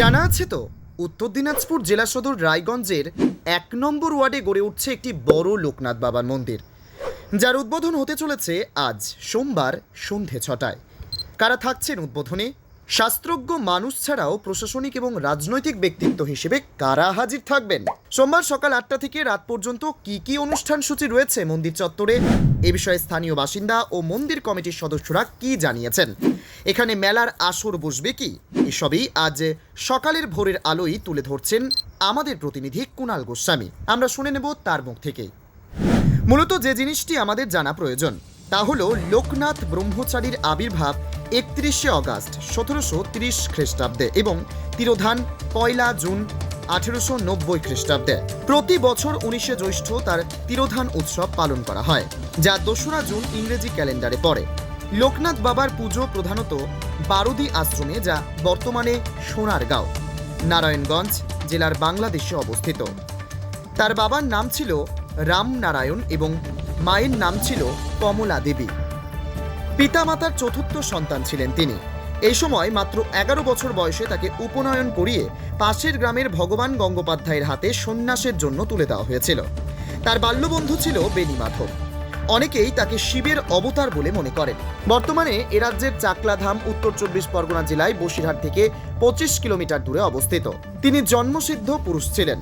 জানা আছে তো, উত্তর দিনাজপুর জেলা সদর রায়গঞ্জের এক নম্বর ওয়ার্ডে গড়ে উঠছে একটি বড় লোকনাথ বাবার মন্দির, যার উদ্বোধন হতে চলেছে আজ সোমবার সন্ধে ছটায়। কারা থাকছেন উদ্বোধনে? শাস্ত্রজ্ঞ মানুষ ছাড়াও প্রশাসনিক এবং রাজনৈতিক ব্যক্তিত্ব হিসেবে কারা হাজির থাকবেন? সোমবার সকাল আটটা থেকে রাত পর্যন্ত কি কি অনুষ্ঠান সূচি রয়েছে মন্দির চত্বরে? এ বিষয়ে স্থানীয় বাসিন্দা ও মন্দির কমিটির সদস্যরা কি জানিয়েছেন? এখানে মেলার আসর বসবে কি? এসবই আজ সকালের ভোরের আলোই তুলে ধরছেন আমাদের প্রতিনিধি কুণাল গোস্বামী। আমরা শুনে নেব তার মুখ থেকেই মূলত যে জিনিসটি আমাদের জানা প্রয়োজন তা হলো লোকনাথ ব্রহ্মচারীর আবির্ভাব একত্রিশে অগাস্ট সতেরোশো তিরিশ খ্রিস্টাব্দে এবং তিরোধান পয়লা জুন আঠেরোশো নব্বই খ্রিস্টাব্দে। প্রতি বছর উনিশে জ্যৈষ্ঠ তার তিরোধান উৎসব পালন করা হয়, যা দোসরা জুন ইংরেজি ক্যালেন্ডারে পড়ে। লোকনাথ বাবার পুজো প্রধানত বারুদি আশ্রমে, যা বর্তমানে সোনারগাঁও, নারায়ণগঞ্জ জেলার বাংলাদেশে অবস্থিত। তার বাবার নাম ছিল রামনারায়ণ এবং মায়ের নাম ছিল কমলা দেবী। পিতামাতার চতুর্থ সন্তান ছিলেন তিনি। এই সময় মাত্র এগারো বছর বয়সে তাকে উপনয়ন করিয়ে পাশের গ্রামের ভগবান গঙ্গোপাধ্যায়ের হাতে সন্ন্যাসের জন্য তুলে দেওয়া হয়েছিল। তার বাল্যবন্ধু ছিল বেনি মাধব। অনেকেই তাকে শিবের অবতার বলে মনে করেন। বর্তমানে এ রাজ্যের চাকলাধাম, উত্তর চব্বিশ পরগনা জেলায় বসিরহাট থেকে পঁচিশ কিলোমিটার দূরে অবস্থিত। তিনি জন্মসিদ্ধ পুরুষ ছিলেন।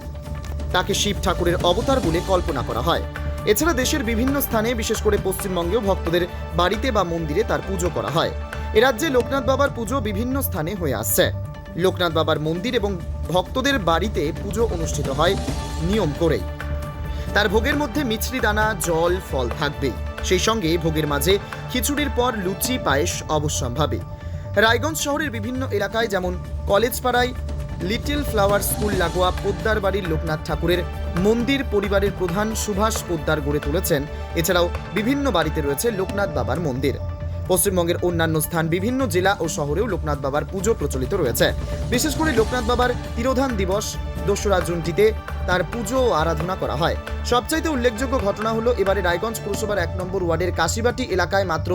তাকে শিব ঠাকুরের অবতার বলে কল্পনা করা হয়। এছাড়া দেশের বিভিন্ন স্থানে, বিশেষ করে পশ্চিমবঙ্গেও ভক্তদের বাড়িতে বা মন্দিরে তার পুজো করা হয়। এ রাজ্যে লোকনাথ বাবার পুজো বিভিন্ন স্থানে হয়ে আসছে। লোকনাথ বাবার মন্দির এবং ভক্তদের বাড়িতে পুজো অনুষ্ঠিত হয় নিয়ম করেই। তার ভোগের মধ্যে মিছরি দানা, জল, ফল থাকবেই। সেই সঙ্গে ভোগের মাঝে খিচুড়ির পর লুচি, পায়েস অবশ্যম্ভাবী। রায়গঞ্জ শহরের বিভিন্ন এলাকায় যেমন কলেজ পাড়ায় লিটল ফ্লাওয়ার স্কুল লাগোয়া পোদ্দার বাড়ির লোকনাথ ঠাকুরের মন্দির পরিবারের প্রধান সুভাষ পোদ্দার গড়ে তুলেছেন। এছাড়াও বিভিন্ন বাড়িতে রয়েছে লোকনাথ বাবার মন্দির। পশ্চিমবঙ্গের অন্যান্য স্থান বিভিন্ন জেলা ও শহরেও লোকনাথ বাবার পুজো প্রচলিত রয়েছে। বিশেষ করে লোকনাথ বাবার তিরোধান দিবস দোসরা জুনটিতে তার পুজো ও আরাধনা করা হয়। সবচাইতে উল্লেখযোগ্য ঘটনা হলো এবারে রায়গঞ্জ পুরসভার এক নম্বর ওয়ার্ডের কাশিবাটি এলাকায় মাত্র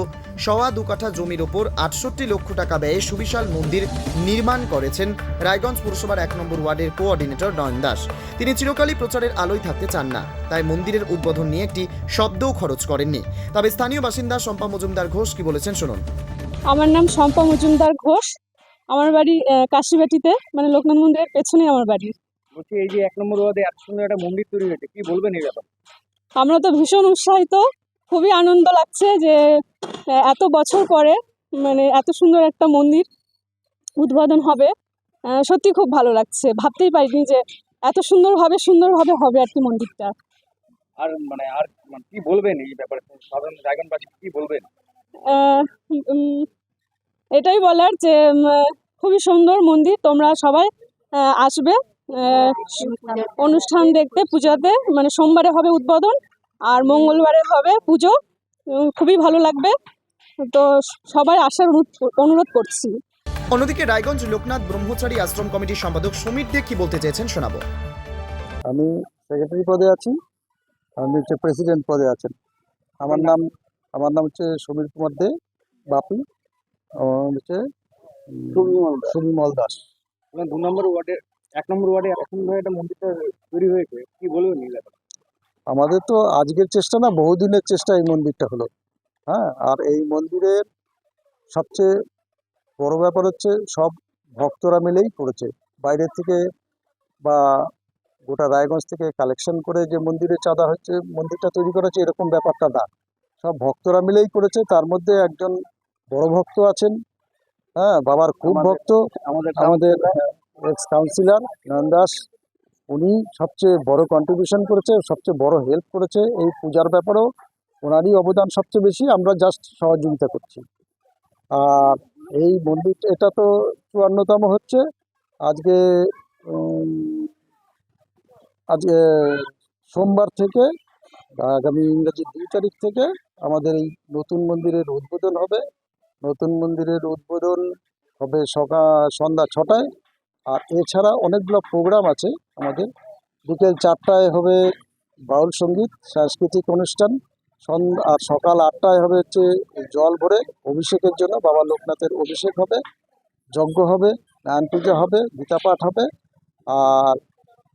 সওয়া দু কাঠা জমির ওপর আটষট্টি লক্ষ টাকা ব্যয়ে সুবিশাল মন্দির নির্মাণ করেছেন রায়গঞ্জ পুরসভার এক নম্বর ওয়ার্ডের কোঅর্ডিনেটর নয়ন দাস। তিনি চিরকালই প্রচারের আলোয় থাকতে চান না, তাই মন্দিরের উদ্বোধন নিয়ে একটি শব্দও খরচ করেননি। তবে স্থানীয় বাসিন্দা শম্পা মজুমদার ঘোষ কি বলেছেন শুনুন। আমার নাম শম্পা মজুমদার ঘোষ। আমার বাড়ি কাশিবাটিতে মানে লোকনাথ মন্দিরের পেছনে আমার বাড়ি। বলছি এই যে এক নম্বর ওয়ার্ডে এত সুন্দর একটা মন্দির তৈরি হয়েছে কি বলবেন এই ব্যাপারে? আমরা তো ভীষণ উৎসাহিত খুবই আনন্দ লাগছে যে এত বছর পরে মানে এত সুন্দর একটা মন্দির উদ্বোধন হবে। সত্যি খুব ভালো লাগছে ভাবতেই পারিনি যে এত সুন্দরভাবে সুন্দরভাবে হবে আর কি মন্দিরটা। আর মানে আর মানে কি বলবেন এই ব্যাপারে? সাধারণ রায়গঞ্জবাসী কি বলবেন? এটাই বলার যে খুবই সুন্দর মন্দির তোমরা সবাই আসবে। অনুষ্ঠান দেখতে পূজাতে মানে সোমবারে হবে উদ্বোধন আর মঙ্গলবারে হবে পুজো। খুবই ভালো লাগবে। তো সবাই আসার অনুরোধ- অনুরোধ করছি। অন্যদিকে রায়গঞ্জ লোকনাথ ব্রহ্মচারী আশ্রম কমিটির সম্পাদক সমীর দে কি বলতে চেয়েছেন শোনাবো। আমি সেক্রেটারি পদে আছি আমি হচ্ছে প্রেসিডেন্ট পদে আছেন। আমার নাম আমার নাম হচ্ছে সমীর কুমার দে বাপি আমার নাম হচ্ছে সুবিমল দাস। মানে দু নম্বর ওয়ার্ডে এক নম্বর ওয়ার্ডে সুন্দর একটা মন্দিরটা তৈরি হয়েছে। কি বলবেন এই আমাদের তো আজকের চেষ্টা না বহুদিনের চেষ্টা এই মন্দিরটা হলো। হ্যাঁ আর এই মন্দিরের সবচেয়ে বড় ব্যাপার হচ্ছে সব ভক্তরা মিলেই করেছে। বাইরের থেকে বা গোটা রায়গঞ্জ থেকে কালেকশন করে যে মন্দিরে চাঁদা হচ্ছে মন্দিরটা তৈরি করেছে এরকম ব্যাপারটা না। সব ভক্তরা মিলেই করেছে তার মধ্যে একজন বড় ভক্ত আছেন। হ্যাঁ বাবার খুব ভক্ত। আমাদের আমাদের এক্স কাউন্সিলর নয়ন দাস উনি সবচেয়ে বড় কন্ট্রিবিউশন করেছে, সবচেয়ে বড় হেল্প করেছে এই পূজার ব্যাপারেও। ওনারই অবদান সবচেয়ে বেশি, আমরা জাস্ট সহযোগিতা করছি। আর এই মন্দির, এটা তো চুয়ান্নতম হচ্ছে। আজকে আজকে সোমবার থেকে, আগামী ইংরেজি দুই তারিখ থেকে আমাদের এই নতুন মন্দিরের উদ্বোধন হবে। নতুন মন্দিরের উদ্বোধন হবে সকাল সন্ধ্যা ছটায়। আর এছাড়া অনেকগুলো প্রোগ্রাম আছে আমাদের। বিকেল চারটায় হবে বাউল সংগীত সাংস্কৃতিক অনুষ্ঠান সন্ধ্যা আর সকাল আটটায় হবে হচ্ছে জল ভরে অভিষেকের জন্য বাবা লোকনাথের অভিষেক হবে যজ্ঞ হবে নারায়ণ পুজো হবে গীতা পাঠ হবে আর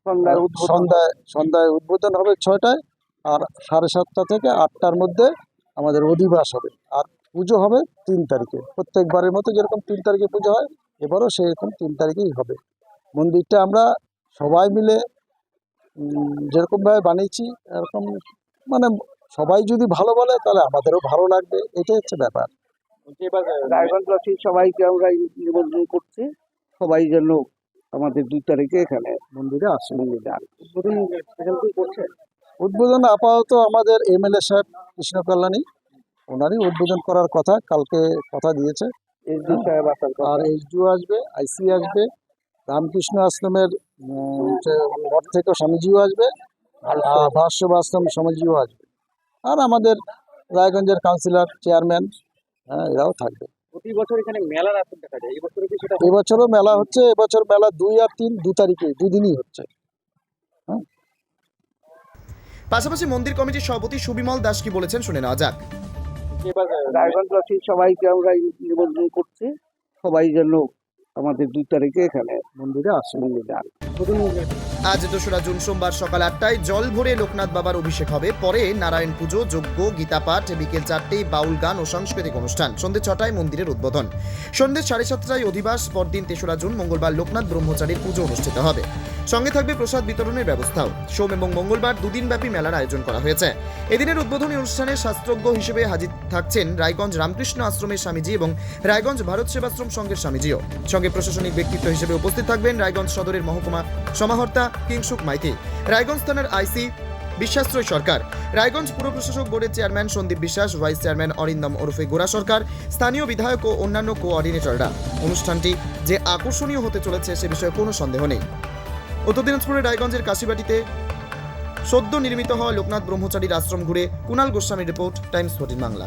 সন্ধ্যায় সন্ধ্যায় সন্ধ্যায় উদ্বোধন হবে ছয়টায় আর সাড়ে সাতটা থেকে আটটার মধ্যে আমাদের অধিবাস হবে। আর পুজো হবে তিন তারিখে। প্রত্যেকবারের মতো যেরকম তিন তারিখে পুজো হয় এবারও সেরকম তিন তারিখেই হবে। মন্দিরটা আমরা সবাই মিলে যেরকমভাবে বানিয়েছি এরকম মানে সবাই যদি ভালো বলে তাহলে আমাদেরও ভালো লাগবে। এটাই হচ্ছে ব্যাপার। রায়গঞ্জবাসী সবাইকে আমরা নিমন্ত্রণ করছি। সবাই যেন আমাদের দুই তারিখে এখানে মন্দিরে আসে। মন্দিরে আসে উদ্বোধন আপাতত আমাদের এমএলএ সাহেব কৃষ্ণ কল্যাণী ওনারই উদ্বোধন করার কথা কালকে কথা দিয়েছে। এসডি সাহেব আসার আর এইচডিও আসবে আইসি আসবে রামকৃষ্ণ আশ্রমের মঠ থেকে স্বামীজিও আসবে আর ভাষ্য আশ্রম স্বামীজিও আসবে। আর আমাদের রায়গঞ্জের কাউন্সিলর চেয়ারম্যান হ্যাঁ এরাও থাকবে। প্রতি বছর এখানে মেলার আসর দেখা যায় এই কি সেটা এবছরও মেলা হচ্ছে এবছর মেলা দুই আর তিন দু তারিখে দুদিনই হচ্ছে। পাশাপাশি মন্দির কমিটির সভাপতি সুবিমল দাস কি বলেছেন শুনে নেওয়া যাক। এবার রায়গঞ্জবাসী সবাইকে আমরা নিমন্ত্রণ করছি। সবাই যেন আমাদের দুই তারিখে এখানে মন্দিরে আসে মন্দিরে আসে আজ দোসরা জুন সোমবার সকাল আটটায় জল ভরে লোকনাথ বাবার অভিষেক হবে। পরে নারায়ণ পুজো, যজ্ঞ গীতাপাঠ বিকেল চারটেই বাউল গান ও সাংস্কৃতিক অনুষ্ঠান। সন্ধ্যে ছটায় মন্দিরের উদ্বোধন। সন্ধ্যে সাড়ে সাতটায় অধিবাস, পরদিন তেসরা জুন মঙ্গলবার লোকনাথ ব্রহ্মচারীর পুজো অনুষ্ঠিত হবে। সঙ্গে থাকবে প্রসাদ বিতরণের ব্যবস্থাও। সোম এবং মঙ্গলবার দুদিনব্যাপী মেলার আয়োজন করা হয়েছে। এদিনের উদ্বোধনী অনুষ্ঠানে শাস্ত্রজ্ঞ হিসেবে হাজির থাকছেন রায়গঞ্জ রামকৃষ্ণ আশ্রমের স্বামীজি এবং রায়গঞ্জ ভারত সেবাশ্রম সংঘের স্বামীজিও। সঙ্গে প্রশাসনিক ব্যক্তিত্ব হিসেবে উপস্থিত থাকবেন রায়গঞ্জ সদরের মহকুমা সমাহর্তা কিংসুক মাইতি। রায়গঞ্জ থানার আইসি বিশ্বাশ্রয় সরকার। রায়গঞ্জ পুর প্রশাসক বোর্ডের চেয়ারম্যান সন্দীপ বিশ্বাস, ভাইস চেয়ারম্যান অরিন্দম ওরফে গোরা সরকার, স্থানীয় বিধায়ক ও অন্যান্য কোঅর্ডিনেটররা। অনুষ্ঠানটি যে আকর্ষণীয় হতে চলেছে সে বিষয়ে কোনো সন্দেহ নেই। উত্তর দিনাজপুরের রায়গঞ্জের কাশিবাটিতে সদ্য নির্মিত হওয়া লোকনাথ ব্রহ্মচারীর আশ্রম ঘুরে কুণাল গোস্বামীর রিপোর্ট, টাইমস ফোর্টিন বাংলা।